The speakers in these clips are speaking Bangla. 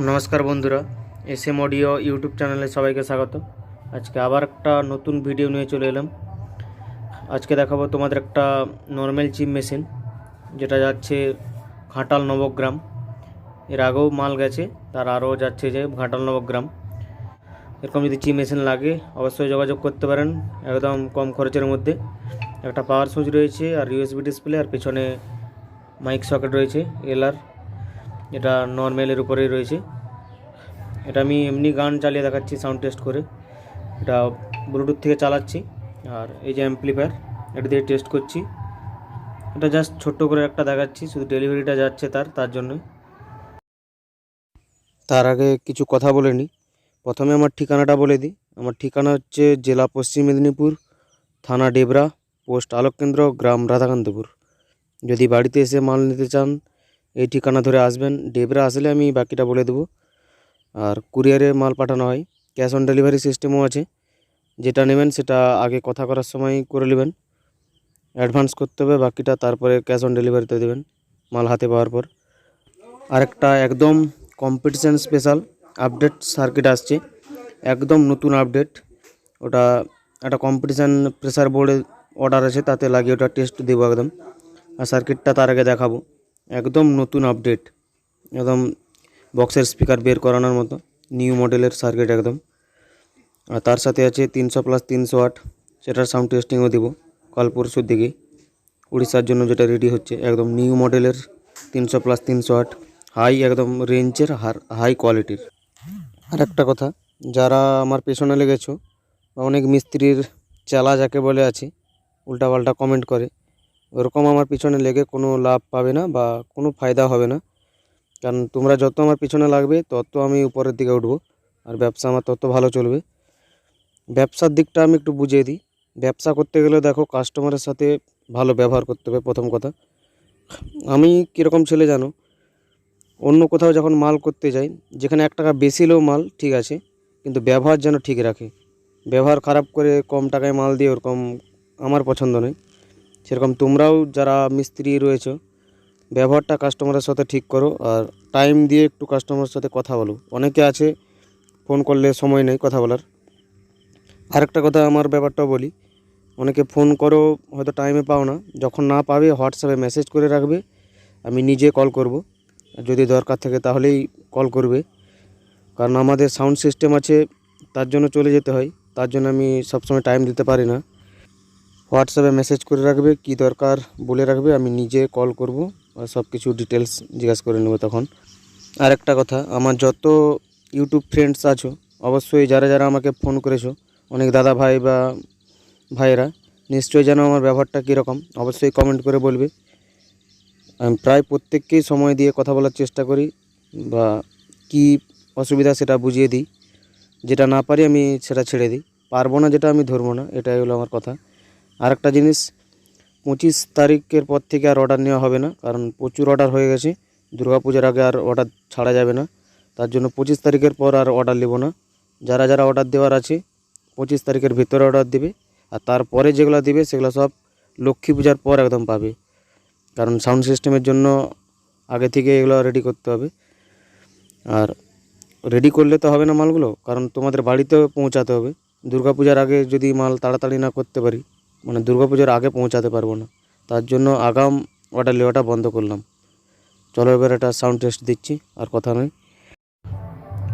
নমস্কার বন্ধুরা এস এম অডিও ইউটিউব চ্যানেলে সবাইকে স্বাগত। আজকে আবার একটা নতুন ভিডিও নিয়ে চলে এলাম। আজকে দেখাবো তোমাদের একটা নর্মাল চিপ মেশিন, যেটা যাচ্ছে ঘাটাল নবগ্রাম। এর আগেও মাল গেছে, তার আরও যাচ্ছে যে ঘাটাল নবগ্রাম। এরকম যদি চিপ মেশিন লাগে, অবশ্যই যোগাযোগ করতে পারেন, একদম কম খরচের মধ্যে। একটা পাওয়ার সুইচ রয়েছে, আর ইউএসবি ডিসপ্লে, আর পেছনে মাইক সকেট রয়েছে, এলআর। এটা নর্মালের উপরেই রয়েছে। এটা আমি এমনি গান চালিয়ে দেখাচ্ছি সাউন্ড টেস্ট করে। এটা ব্লুটুথ থেকে চালাচ্ছি, আর এই যে অ্যাম্পলিফায়ার এটা দিয়ে টেস্ট করছি। এটা জাস্ট ছোট্ট করে একটা দেখাচ্ছি, শুধু ডেলিভারিটা যাচ্ছে তার তার জন্য তার আগে কিছু কথা বলে নিই। প্রথমে আমার ঠিকানাটা বলে দিই। আমার ঠিকানা হচ্ছে জেলা পশ্চিম মেদিনীপুর, থানা ডেবরা, পোস্ট আলোক কেন্দ্র গ্রাম রাধাকান্তপুর। যদি বাড়িতে এসে মাল নিতে চান এই ঠিকানা ধরে আসবেন। ডেবরা আসলে আমি বাকিটা বলে দেবো। আর কুরিয়ারে মাল পাঠানো হয়। ক্যাশ অন ডেলিভারি সিস্টেমও আছে। যেটা নেবেন সেটা আগে কথা করার সময় করে নেবেন। অ্যাডভান্স করতে হবে বাকিটা, তারপরে ক্যাশ অন ডেলিভারিতে দেবেন মাল হাতে পাওয়ার পর। আরেকটা একদম কম্পিটিশান স্পেশাল আপডেট সার্কিট আসছে। একদম নতুন আপডেট ওটা একটা কম্পিটিশান প্রেসার বোর্ডে অর্ডার আছে, তাতে লাগিয়ে ওটা টেস্ট দেবো একদম। আর সার্কিটটা তার আগে দেখাবো। একদম নতুন আপডেট একদম বক্সের স্পিকার বের করানোর মতো নিউ মডেলের সার্কিট একদম। আর তার সাথে আছে তিনশো প্লাস তিনশো আট, সেটার সাউন্ড টেস্টিংও দেবো কাল পরশুর দিকে উড়িষ্যার জন্য যেটা রেডি হচ্ছে, একদম নিউ মডেলের তিনশো প্লাস তিনশো আট হাই একদম রেঞ্জের হার হাই কোয়ালিটির আর একটা কথা, যারা আমার পেছনে লেগেছো বা অনেক মিস্ত্রির চালা যাকে বলে আছে, উল্টাপাল্টা কমেন্ট করে ওরকম আমার পিছনে লেগে কোনো লাভ পাবে না বা কোনো ফায়দা হবে না। কারণ তোমরা যত আমার পিছনে লাগবে, তত আমি উপরের দিকে উঠবো। আর ব্যবসা আমার তত ভালো চলবে। ব্যবসার দিকটা আমি একটু বুঝিয়ে দিই। ব্যবসা করতে গেলে দেখো কাস্টমারের সাথে ভালো ব্যবহার করতে হবে, প্রথম কথা। আমি কীরকম ছেলে জানো? অন্য কোথাও যখন মাল করতে যাই, যেখানে এক টাকা বেশি হলেও মাল ঠিক আছে, কিন্তু ব্যবহার যেন ঠিক রাখে। ব্যবহার খারাপ করে কম টাকায় মাল দিয়ে ওরকম আমার পছন্দ নয়। সেরকম তোমরাও যারা মিস্ত্রি রয়েছো, ব্যবহারটা কাস্টমারের সাথে ঠিক করো আর টাইম দিয়ে একটু কাস্টমারের সাথে কথা বলো। অনেকে আছে ফোন করলে সময় নেই কথা বলার। আরেকটা কথা আমার ব্যাপারটাও বলি, অনেকে ফোন করো, হয়তো টাইমে পাও না। যখন না পাবে হোয়াটসঅ্যাপে মেসেজ করে রাখবে, আমি নিজে কল করব। যদি দরকার থাকে তাহলেই কল করবে। কারণ আমাদের সাউন্ড সিস্টেম আছে, তার জন্য চলে যেতে হয়। তার জন্য আমি সবসময় টাইম দিতে পারি না। হোয়াটসঅ্যাপে মেসেজ করে রাখবে, কি দরকার বলে রাখবে, আমি নিজে কল করব আর সব কিছু ডিটেলস জিজ্ঞাসা করে নেব তখন। আর একটা কথা, আমার যত ইউটিউব ফ্রেন্ডস আছো, অবশ্যই যারা যারা আমাকে ফোন করেছ, অনেক দাদা ভাই বা ভাইয়েরা, নিশ্চয়ই যেন আমার ব্যবহারটা কীরকম, অবশ্যই কমেন্ট করে বলবে। আমি প্রায় প্রত্যেককেই সময় দিয়ে কথা বলার চেষ্টা করি বা কি অসুবিধা সেটা বুঝিয়ে দিই। যেটা না পারি আমি সেটা ছেড়ে দিই। পারব না যেটা আমি ধরবো না, এটাই হলো আমার কথা। আরেকটা জিনিস, পঁচিশ তারিখের পর থেকে আর অর্ডার নেওয়া হবে না, কারণ প্রচুর অর্ডার হয়ে গেছে। দুর্গাপূজার আগে আর অর্ডার ছাড়া যাবে না। তার জন্য পঁচিশ তারিখের পর আর অর্ডার নেব না। যারা যারা অর্ডার দেওয়ার আছে, পঁচিশ তারিখের ভিতরে অর্ডার দেবে। আর তারপরে যেগুলো দিবে, সেগুলো সব লক্ষ্মী পূজার পর একদম পাবে। কারণ সাউন্ড সিস্টেমের জন্য আগে থেকে এগুলো রেডি করতে হবে। আর রেডি করলে তো হবে না মালগুলো, কারণ তোমাদের বাড়িতেও পৌঁছাতে হবে। দুর্গাপূজার আগে যদি মাল তাড়াতাড়ি না করতে পারি মানে দুর্গা পুজোর আগে পৌঁছাতে পারব না। তার জন্য আগাম অর্ডার লেওয়াটা বন্ধ করলাম। চলো এবার একটা সাউন্ড টেস্ট দিচ্ছি, আর কথা নয়।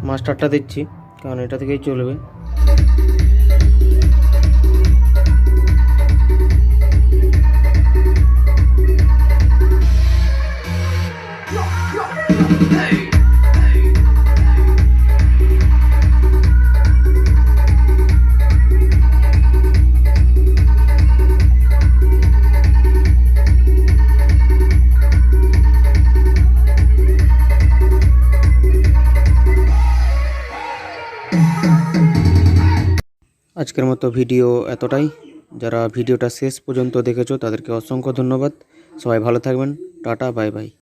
মাস্টারটা দিচ্ছি, কারণ এটা থেকেই চলবে। আজকের মতো ভিডিও এতটাই। যারা ভিডিওটা শেষ পর্যন্ত দেখেছ, তাদেরকে অসংখ্য ধন্যবাদ। সবাই ভালো থাকবেন। Tata, bye bye.